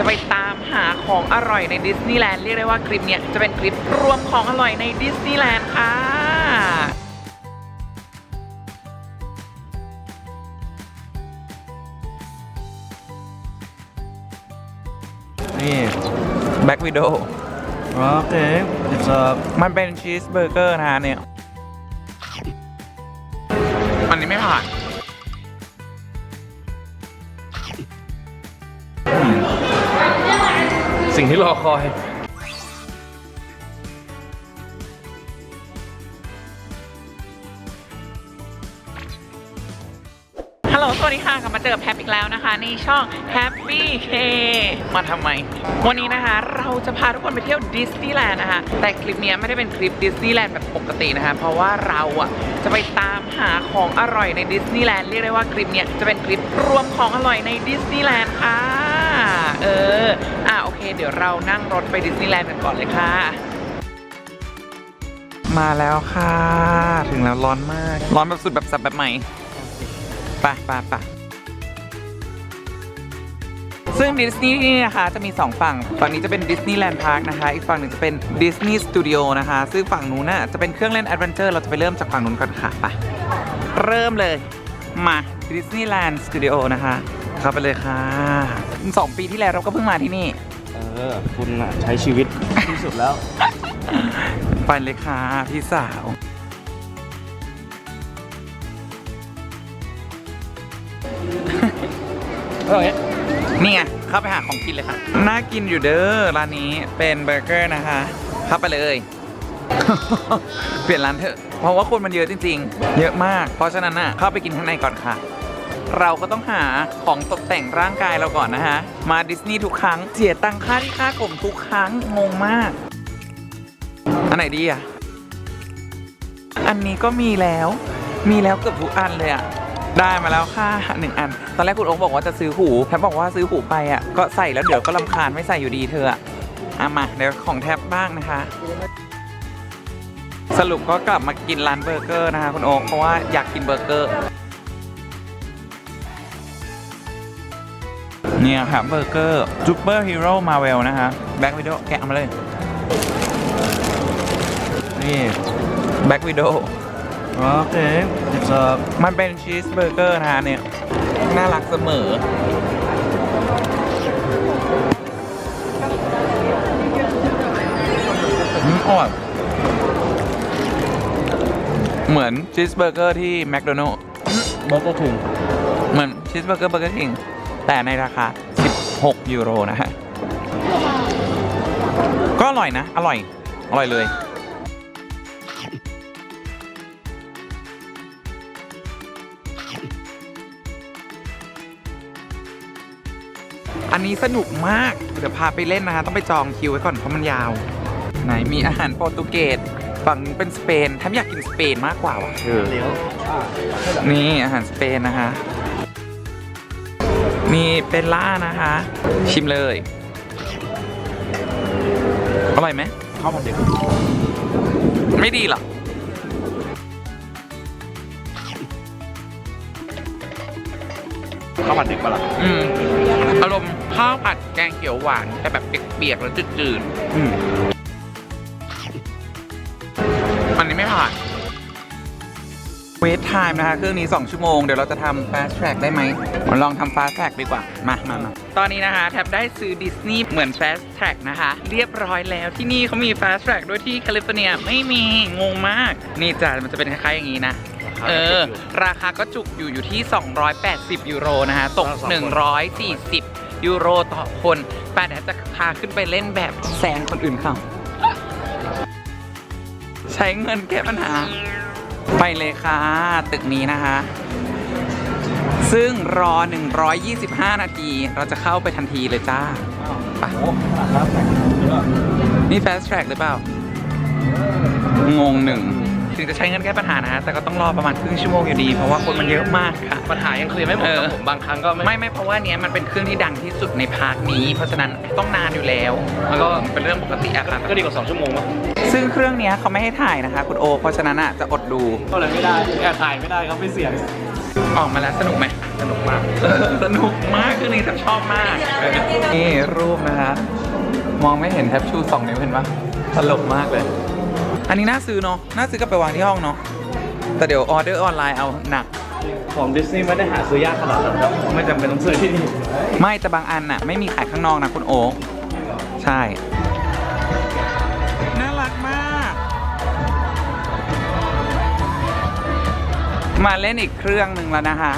จะไปตามหาของอร่อยในดิสนีย์แลนด์เรียกได้ว่าคลิปเนี้ยจะเป็นคลิปรวมของอร่อยในดิสนีย์แลนด์ค่ะนี่แบ็กวิดโอโอเค it's a มันเป็นชีสเบอร์เกอร์นะฮะเนี่ย อันนี้ไม่ผ่าน สิ่งที่รอคอย ฮัลโหล สวัสดีค่ะ กลับมาเจอกับแพปอีกแล้วนะคะ ในช่อง Happy K มาทำไม วันนี้นะคะ เราจะพาทุกคนไปเที่ยวดิสนีย์แลนด์นะคะ แต่คลิปเนี้ยไม่ได้เป็นคลิปดิสนีย์แลนด์แบบปกตินะคะ เพราะว่าเราอะจะไปตามหาของอร่อยในดิสนีย์แลนด์ เรียกได้ว่าคลิปเนี้ยจะเป็นคลิปรวมของอร่อยในดิสนีย์แลนด์ค่ะ เออ อะโอเค เดี๋ยวเรานั่งรถไปดิสนีย์แลนด์กันก่อนเลยค่ะ มาแล้วค่ะ ถึงแล้วร้อนมาก ร้อนแบบสุดแบบสับแบบใหม่ไปไปไปซึ่งดิสนีย์นี่นะคะจะมี 2 ฝั่ง ฝั่งนี้จะเป็นดิสนีย์แลนด์พาร์คนะคะ อีกฝั่งหนึ่งจะเป็นดิสนีย์สตูดิโอนะคะ ซึ่งฝั่งนู้นน่ะจะเป็นเครื่องเล่นแอดเวนเจอร์ เราจะไปเริ่มจากฝั่งนู้นก่อนค่ะไปเริ่มเลย มาดิสนีย์แลนด์สตูดิโอนะคะ เข้าไปเลยค่ะ สองปีที่แล้วเราก็เพิ่งมาที่นี่ เออ คุณอะใช้ชีวิตที่สุดแล้ว ไปเลยค่ะพี่สาวเท่าไหร่นี่ไงเข้าไปหาของกินเลยค่ะ น่ากินอยู่เด้อร้านนี้เป็นเบอร์เกอร์นะคะ เข้าไปเลย เปลี่ยนร้านเถอะ เพราะว่าคนมันเยอะจริง ๆ เยอะมาก เพราะฉะนั้นน่ะเข้าไปกินข้างในก่อนค่ะ เราก็ต้องหาของตกแต่งร่างกายเราก่อนนะฮะ มาดิสนีย์ทุกครั้งเสียตังค่าที่ค่ากลมทุกครั้งงงมาก อันไหนดีอะ อันนี้ก็มีแล้ว มีแล้วเกือบทุกอันเลยอะได้มาแล้วค่ะหนึ่งอัน ตอนแรกคุณโอ๊คบอกว่าจะซื้อหูแทบบอกว่าซื้อหูไปอะก็ใส่แล้วเดี๋ยวก็ลำคาญไม่ใส่อยู่ดีเธออะอะมาเดี๋ยวของแทบบ้างนะคะ สรุปก็กลับมากินร้านเบอร์เกอร์นะคะคุณโอ๊คเพราะว่าอยากกินเบอร์เกอร์ เนี่ยครับเบอร์เกอร์ซูเปอร์ฮีโร่มาเวลนะคะแบ็กวิดโอแกะมาเลย นี่แบ็กวิดโอโอเค it's a มันเป็นชีสเบอร์เกอร์นะฮะเนี่ย น่ารักเสมอ อืมอร่อยเหมือนชีสเบอร์เกอร์ที่แมคโดนัลล์เบอร์เกอร์ถึง เหมือนชีสเบอร์เกอร์เบอร์เกอร์คิง แต่ในราคา 16 ยูโรนะฮะ ก็อร่อยนะ อร่อย อร่อยเลยอันนี้สนุกมาก เดี๋ยวพาไปเล่นนะฮะ ต้องไปจองคิวไว้ก่อนเพราะมันยาว ไหนมีอาหารโปรตุเกสฝั่งนู้นเป็นสเปนแทบอยากกินสเปนมากกว่าว่ะเออเลี้ยวนี่อาหารสเปนนะคะ มีเป็นล่านะคะ ชิมเลย อร่อยไหมข้าวผัดเด็กไม่ดีหรอข้าวผัดเด็กปะล่ะอืมอารมณ์ข้าวผัดแกงเขียวหวาน แต่แบบเปียกๆแล้วจืดอืมๆอันนี้ไม่ผ่าน เวทไทม์นะคะ เครื่องนี้ 2 ชั่วโมง เดี๋ยวเราจะทำ fast track ได้ไหมมาลองทำ fast track ดีกว่า มามามาตอนนี้นะคะ แทบได้ซื้อดิสนีย์เหมือน fast track นะคะ เรียบร้อยแล้วที่นี่เขามี fast track ด้วยที่แคลิฟอร์เนียไม่มี งงมาก นี่จ้ะมันจะเป็นคล้ายๆอย่างนี้นะ เออ ราคาก็จุกอยู่อยู่ที่ 280 ยูโรนะฮะตก 140 ยูโรต่อคนป้าเดี๋ยวจะพาขึ้นไปเล่นแบบแซงคนอื่นเขาใช้เงินแก้ปัญหา ไปเลยค่ะ ตึกนี้นะคะ ซึ่งรอ 125 นาที เราจะเข้าไปทันทีเลยจ้าไปนี่ fast track หรือเปล่า งงหนึ่ง ถึงจะใช้เงินแก้ปัญหานะฮะแต่ก็ต้องรอประมาณครึ่งชั่วโมงอยู่ดี เพราะว่าคนมันเยอะมากค่ะ ปัญหายังเคลียร์ไม่หมดเออครับผมบางครั้งก็ไม่ไม่ไม่เพราะว่าเนี้ยมันเป็นเครื่องที่ดังที่สุดในพาร์คนี้ เพราะฉะนั้นต้องนานอยู่แล้วมันก็เป็นเรื่องปกติอะค่ะก็ดีกว่า 2 ชั่วโมงมั้งซึ่งเครื่องเนี้ยเขาไม่ให้ถ่ายนะคะ คุณโอ เพราะฉะนั้นอะจะอดดู ก็เลยไม่ได้แอบถ่ายไม่ได้ครับไม่เสียงออกมาแล้วสนุกไหมสนุกมากเออสนุกมากคือนี้ฉันชอบมากนี่รูปนะคะมองไม่เห็นแทบชูสองนิ้วเห็นปะตลกมากเลย อันนี้น่าซื้อเนาะ น่าซื้อกลับไปวางที่ห้องเนาะ แต่เดี๋ยวออเดอร์ออนไลน์เอาหนัก ของดิสนีย์ไม่ได้หาซื้อยากขนาดนั้นครับไม่จำเป็นต้องซื้อที่นี่ไม่แต่บางอันน่ะไม่มีขายข้างนอกนะคุณโอ๊คใช่ น่ารักมาก มาเล่นอีกเครื่องหนึ่งแล้วนะคะ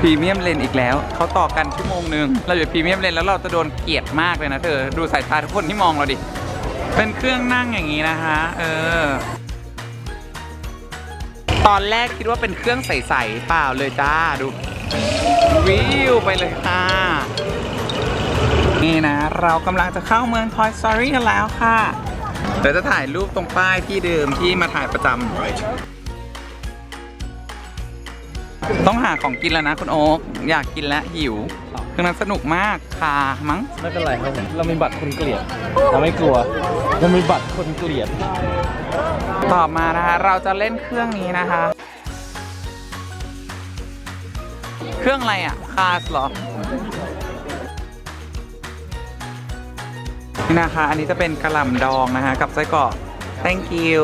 พรีเมียมเลนอีกแล้ว เขาต่อกันชั่วโมงหนึ่งเราอยู่พรีเมียมเลนแล้วเราจะโดนเกลียดมากเลยนะเธอ ดูสายตาทุกคนที่มองเราดิ เป็นเครื่องนั่งอย่างนี้นะคะเออ ตอนแรกคิดว่าเป็นเครื่องใสๆเปล่าเลยจ้าดู วิวไปเลยค่ะ นี่นะ เรากำลังจะเข้าเมือง Toy Story กันแล้วค่ะเดี๋ยวจะถ่ายรูปตรงป้ายที่เดิมที่มาถ่ายประจำต้องหาของกินแล้วนะคุณโอ๊คอยากกินแล้วหิว คือนั้นสนุกมากคามั้งไม่เป็นไรครับผมเรามีบัตรคนเกลียดเราไม่กลัวเรามีบัตรคนเกลียด ต่อมานะคะ เราจะเล่นเครื่องนี้นะคะ เครื่องอะไรอะ คาสเหรอนี่นะคะ อันนี้จะเป็นกระหล่ำดองนะคะ กับไส้กรอก thank you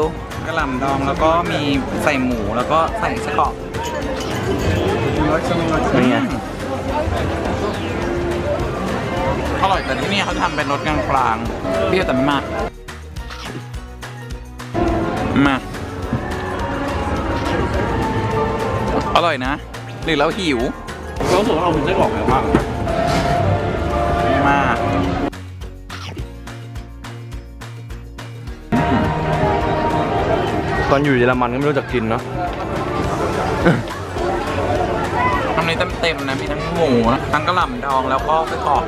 กระหล่ำดองแล้วก็มีใส่หมูแล้วก็ใส่ไส้กรอกเป็นไง อร่อยแต่ที่นี่เขาทำเป็นรสกลางๆเปรี้ยวแต่ไม่มากมาอร่อยนะ หรือเราหิวเรารู้สึกว่าเราคุณไส้กรอกเยอะมากมากตอนอยู่เยอรมันก็ไม่รู้จักกินเนาะทำนี้ เต็มๆนะ มีทั้งหมู ทั้งกระหล่ำดองแล้วก็ไส้กรอก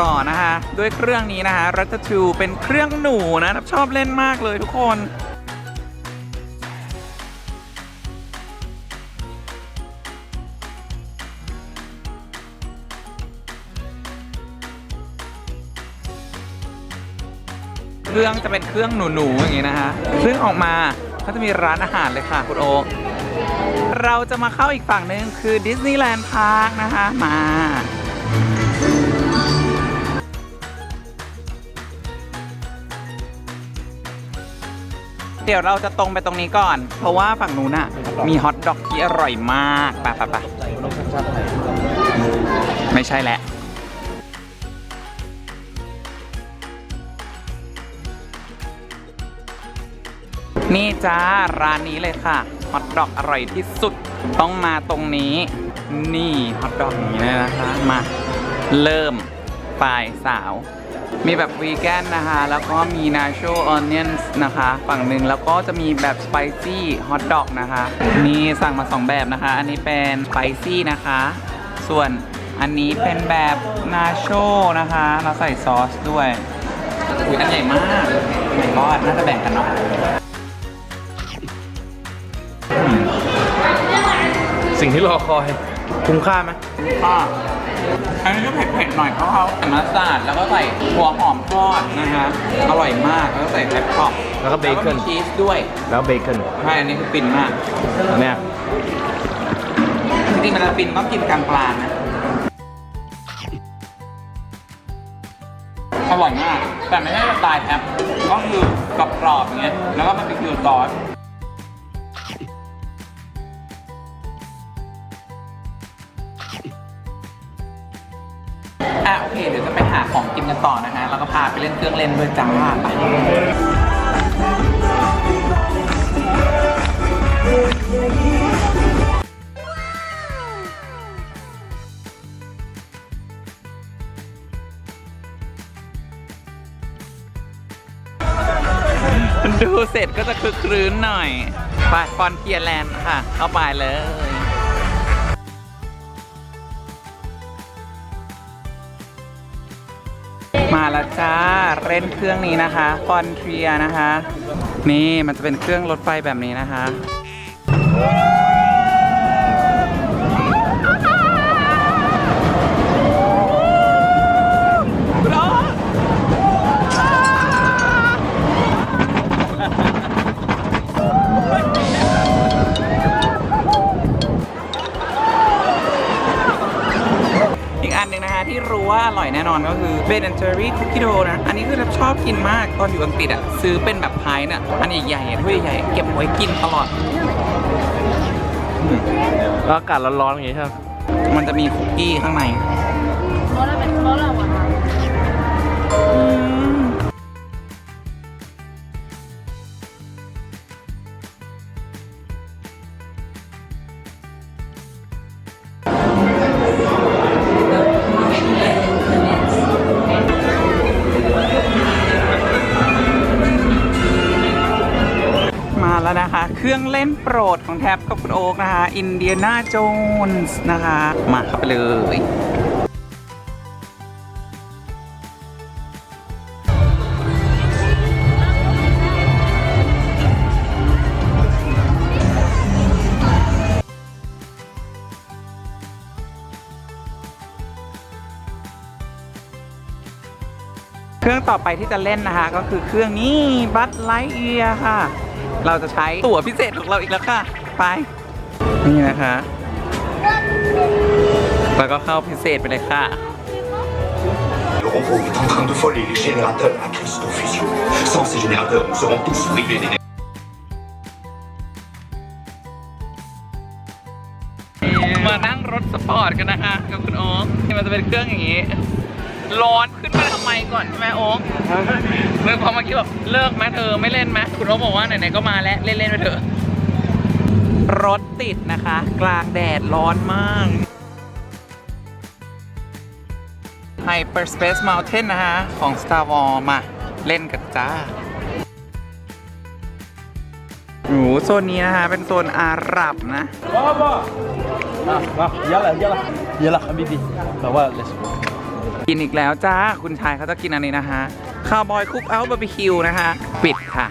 ต่อนะคะ ด้วยเครื่องนี้นะคะรัตทูเป็นเครื่องหนูนะชอบเล่นมากเลยทุกคนเครื่องจะเป็นเครื่องหนูๆอย่างนี้นะฮะซึ่งออกมา ก็จะมีร้านอาหารเลยค่ะคุณโอ๊คเราจะมาเข้าอีกฝั่งหนึ่งคือดิสนีย์แลนด์พาร์คนะคะมาเดี๋ยวเราจะตรงไปตรงนี้ก่อน เพราะว่าฝั่งนู้นน่ะ มีฮอทดอกที่อร่อยมากไปไปไปไม่ใช่แหละ นี่จ้าร้านนี้เลยค่ะฮอทดอกอร่อยที่สุดต้องมาตรงนี้ นี่ฮอทดอกนี้เลยนะคะมาเริ่มปลายสาว มีแบบวีแกนนะคะ แล้วก็มีนาโชออนเนียนนะคะ ฝั่งหนึ่งแล้วก็จะมีแบบสไปซี่ฮอทดอกนะคะ นี่สั่งมา 2 แบบนะคะ อันนี้เป็นสไปซี่นะคะ ส่วนอันนี้เป็นแบบนาโชนะคะแล้วใส่ซอสด้วยอุ้ยอันใหญ่มากไม่รอดน่าจะแบ่งกันเนาะ สิ่งที่รอคอยคุ้มค่าไหมก็อันนี้ก็เผ็ดๆหน่อยเพราะเขาใส่มัสตาร์ดแล้วก็ใส่หัวหอมทอดนะฮะอร่อยมากแล้วก็ใส่แคปท็อปแล้วก็เบคอนมีชีสด้วยแล้วเบคอนใช่อันนี้คือฟินมากเนี่ยจริงๆมันจะฟินต้องกินกลางปลางนะอร่อยมาก แต่ไม่ใช่สไตล์แอปก็คือกรอบๆอย่างเงี้ยแล้วก็มันเป็นคิวซอส เคเดี๋ยวจะไปหาของกินกันต่อนะฮะแล้วก็พาไปเล่นเครื่องเล่นด้วยจ้าไปดูเสร็จก็จะคึกครื้นหน่อยไปฟอนเทียแลนด์ค่ะ เข้าไปเลย แล้วจ้าเล่นเครื่องนี้นะคะฟอนเทียนะคะ นี่มันจะเป็นเครื่องรถไฟแบบนี้นะคะ น่นอนก็คือเบนเจอรี่คุกกี้โดนะ อันนี้คือทับชอบกินมากตอนอยู่อังกฤษอะ ซื้อเป็นแบบพายน่ะ อันใหญ่ๆอะถ้วยใหญ่ๆเก็บไว้กินตลอด แล้วอากาศร้อนๆอย่างงี้ใช่ไหมมันจะมีคุกกี้ข้างใน รดของแท็บกับคุณโอ๊กนะคะอินเดียนาโจนส์นะคะ มาเข้าไปเลยเครื่องต่อไปที่จะเล่นนะคะ ก็คือเครื่องนี้บัตไลท์เอียค่ะ เราจะใช้ตั๋วพิเศษของเราอีกแล้วค่ะ ไป นี่นะคะ แล้วก็เข้าพิเศษไปเลยค่ะ Le robot est en train de voler les générateurs à cristaux fusion. Sans ces générateurs, nous serons tous privés d'énergie. มานั่งรถสปอร์ตกันนะคะกับคุณโอ๊คนี่มันจะเป็นเครื่องอย่างนี้ ร้อนขึ้นมาทำไมก่อนใช่ไหมโอ๊คเมื่อพอเมื่อกี้บอกเลิกไหมเธอไม่เล่นไหมคุณโอ๊คบอกว่าไหนๆก็มาแล้วเล่นๆไปเถอะรถติดนะคะ กลางแดดร้อนมาก Hyperspace Mountain นะคะ ของ Star Wars มา เล่นกันจ้าโอ้โหโซนนี้นะคะ เป็นโซนอาหรับนะบ้าอะมาเยอะละเยอะละเยอะละบีบีแปลว่า let's go กินอีกแล้วจ้า คุณชายเขาจะกินอันนี้นะคะคาวบอยคุกเอาบาร์บีคิวนะคะ ปิดค่ะ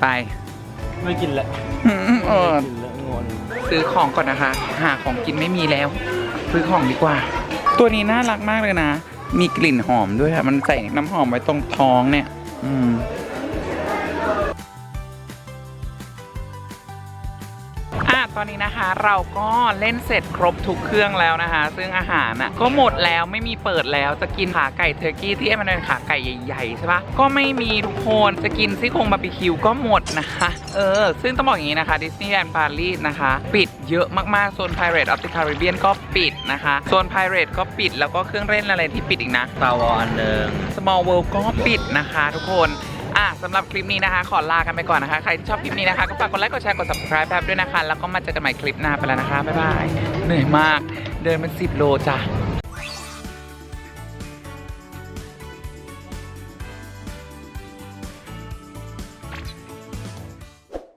ไป ไม่กินแล้วอืมเออไม่กินแล้วงอนซื้อของก่อนนะคะ หาของกินไม่มีแล้ว ซื้อของดีกว่า ตัวนี้น่ารักมากเลยนะ มีกลิ่นหอมด้วยค่ะ มันใส่น้ำหอมไว้ตรงท้องเนี่ย อืม ตอนนี้นะคะเราก็เล่นเสร็จครบทุกเครื่องแล้วนะคะ ซึ่งอาหารน่ะก็หมดแล้วไม่มีเปิดแล้วจะกินขาไก่เทอร์กี้ที่มันเป็นขาไก่ใหญ่ๆใช่ปะก็ไม่มีทุกคนจะกินซี่โครงบาร์บีคิวก็หมดนะคะ เออ ซึ่งต้องบอกอย่างนี้นะคะดิสนีย์แลนด์ปารีสนะคะ ปิดเยอะมากๆโซน Pirate of the Caribbean ก็ปิดนะคะโซน Pirate ก็ปิดแล้วก็เครื่องเล่นอะไรที่ปิดอีกนะตาวอันหนึ่ง Small World ก็ปิดนะคะ ทุกคน อะสำหรับคลิปนี้นะคะ ขอลากันไปก่อนนะคะ ใครที่ชอบคลิปนี้นะคะ ก็ฝากกดไลค์กดแชร์กด subscribe แป๊บด้วยนะคะ แล้วก็มาเจอกันใหม่คลิปหน้าไปแล้วนะคะบ๊ายบายเหนื่อยมาก เดินมันสิบโลจ้ะ